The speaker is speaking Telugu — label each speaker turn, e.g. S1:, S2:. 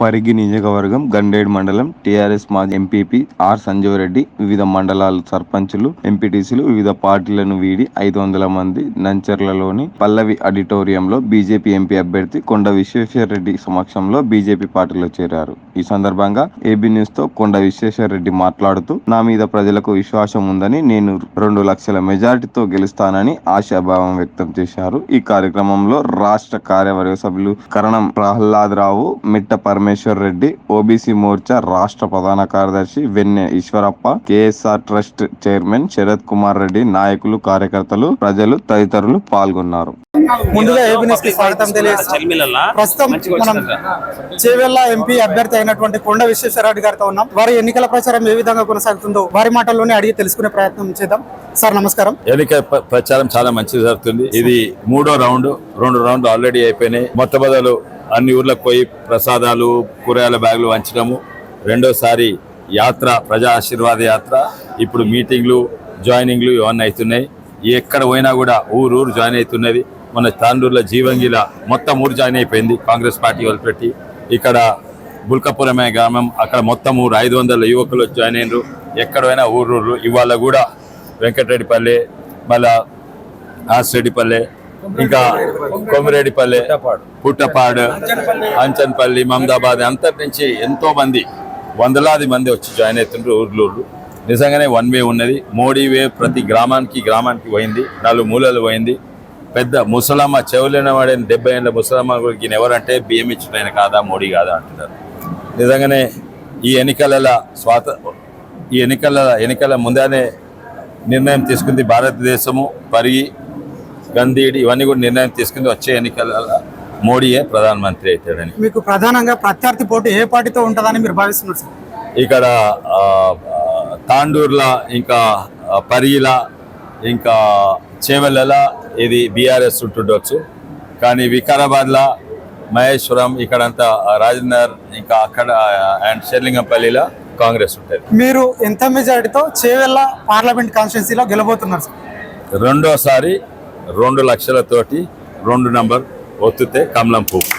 S1: పరిగి నియోజకవర్గం గండేడ్ మండలం టీఆర్ఎస్ మాజీ ఎంపీపీ ఆర్ సంజీవరెడ్డి. వివిధ మండలాల సర్పంచులు ఎంపీటీసీలు వివిధ పార్టీలను వీడి ఐదు వందల మంది నంచర్లలోని పల్లవి ఆడిటోరియంలో బీజేపీ ఎంపీ అభ్యర్థి కొండ విశ్వేశ్వరరెడ్డి సమక్షంలో బీజేపీ పార్టీలో చేరారు. ఈ సందర్భంగా ఏబీ న్యూస్తో కొండ విశ్వేశ్వరరెడ్డి మాట్లాడుతూ నా మీద ప్రజలకు విశ్వాసం ఉందని నేను రెండు లక్షల మెజారిటీతో గెలుస్తానని ఆశాభావం వ్యక్తం చేశారు. ఈ కార్యక్రమంలో రాష్ట్ర కార్యవర్గ సభ్యులు కరణం ప్రహ్లాద్ రావు మిట్ట పరమేశ్వర్ రెడ్డి ఓబీసీ మోర్చా రాష్ట్ర ప్రధాన కార్యదర్శి Venne Eshwarappa KSR trust chairman Sharath Kumar Reddy నాయకులు కార్యకర్తలు ప్రజలు తదితరులు పాల్గొన్నారు.
S2: ముందుగా న్యూస్కి స్వాగతం తెలియజేస్తాం ప్రస్తుతం మనం చేవెళ్ళ ఎంపీ అభ్యర్థి అయినటువంటి కొండ విశ్వేశ్వరరెడ్డి గారితో ఉన్నాం. వారి ఎన్నికల ప్రచారం ఏ విధంగా కొనసాగుతుందో వారి మాటల్లోనే అడిగి తెలుసుకునే ప్రయత్నం చేద్దాం. సార్ నమస్కారం.
S3: ఎన్నిక ప్ర- ప్రచారం చాలా మంచిగా జరుగుతుంది. ఇది మూడో రౌండ్ రెండు రౌండ్లు ఆల్రెడీ అయిపోయినాయి. మొట్టమొదలు అన్ని ఊర్లకు పోయి ప్రసాదాలు కూరగాయల బ్యాగులు వంచడము రెండోసారి యాత్ర ప్రజా ఆశీర్వాద యాత్ర. ఇప్పుడు మీటింగ్లు జాయినింగ్లు ఇవన్నీ అవుతున్నాయి. ఎక్కడ పోయినా కూడా ఊరు ఊరు జాయిన్ అవుతున్నది. మన తాండూరులో జీవంగిల మొత్తం ఊరు జాయిన్ అయిపోయింది. కాంగ్రెస్ పార్టీ వాళ్ళు పెట్టి ఇక్కడ బుల్కపురమే గ్రామం. అక్కడ మొత్తం ఊరు ఐదు వందల యువకులు జాయిన్ అయినరు. ఎక్కడైనా ఊరూరు ఇవాళ కూడా వెంకటరెడ్డిపల్లి మళ్ళా ఆసిరెడ్డిపల్లె ఇంకా కొమిరెడ్డిపల్లె పుట్టపాడు. అంచన్పల్లి మమదాబాద్ అంతటి నుంచి ఎంతో మంది వందలాది మంది వచ్చి జాయిన్ అవుతుండ్రు ఊర్లు ఊర్లు నిజంగానే వన్ వే ఉన్నది. మోడీ వే ప్రతి గ్రామానికి గ్రామానికి పోయింది. నాలుగు మూలలు పోయింది. పెద్ద ముసలమ్మ చెవులేని వాడిన డెబ్బై ఏళ్ళ ముసలమ్మ గురికి ఎవరంటే బియ్యం ఇచ్చిన కాదా మోడీ కాదా అంటున్నారు. నిజంగానే ఈ ఎన్నికల స్వాత ఈ ఎన్నికల ఎన్నికల ముందానే నిర్ణయం తీసుకుంది భారతదేశము. పరిగి గంధీడి ఇవన్నీ కూడా నిర్ణయం తీసుకుంది వచ్చే ఎన్నికల మోడీయే ప్రధానమంత్రి అవుతాడని.
S2: మీకు ప్రధానంగా ప్రత్యర్థి పోటీ ఏ పార్టీతో ఉంటుందని మీరు భావిస్తున్నారు సార్?
S3: ఇక్కడ తాండూర్లా ఇంకా ఆ, పరిగిల ఇంకా చేవెళ్ళ ఇది బీఆర్ఎస్ ఉంటుండొచ్చు. కానీ వికారాబాద్లో మహేశ్వరం ఇక్కడంతా రాజేందర్ ఇంకా అక్కడ అండ్ షెర్లింగంపల్లిలో కాంగ్రెస్ ఉంటుంది
S2: మీరు ఎంత మెజారిటీతో చేవెళ్ళ పార్లమెంట్ కాన్స్టిట్యున్సీలో గెలబోతున్నారు సార్?
S3: రెండోసారి రెండు లక్షలతోటి రెండు నంబర్ ఒత్తితే కమలం పువ్వు.